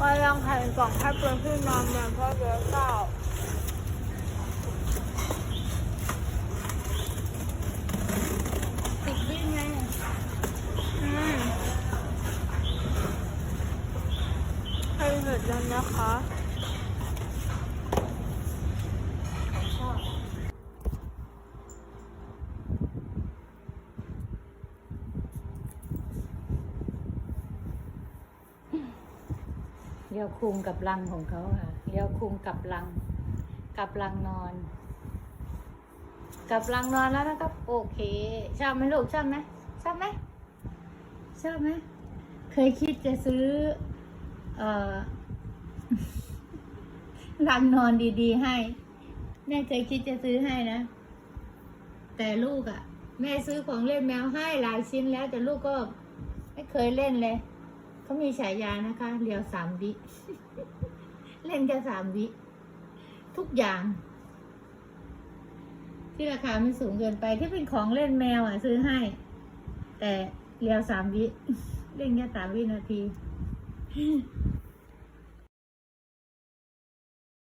ก็ยังแผ่นกล่องให้เป็นที่นอนแมวเพราะเยอะเก้าติดดิ้นไงอืมให้เสร็จแล้วนะคะ เรียวคุงกับลังของเขาค่ะเรียวคุงกับลัง กับลังนอน กับลังนอนแล้วนะครับ โอเคชอบไหมลูกชอบไหมชอบไหมชอบไหมเคยคิดจะซื้อ เอ่อลังนอนดีๆให้ แม่เคยคิดจะซื้อให้นะ แต่ลูกอะ่ะ แม่ซื้อของเล่นแมวให้หลายชิ้นแล้ว แต่ลูกก็ไม่เคยเล่นเลย เขามีฉายานะคะเรียวสามวิ เล่นแค่สามวิ ทุกอย่าง ที่ราคาไม่สูงเกินไปที่เป็นของเล่นแมวอะ ซื้อให้ แต่เรียวสามวิ เล่นแค่สามวินาที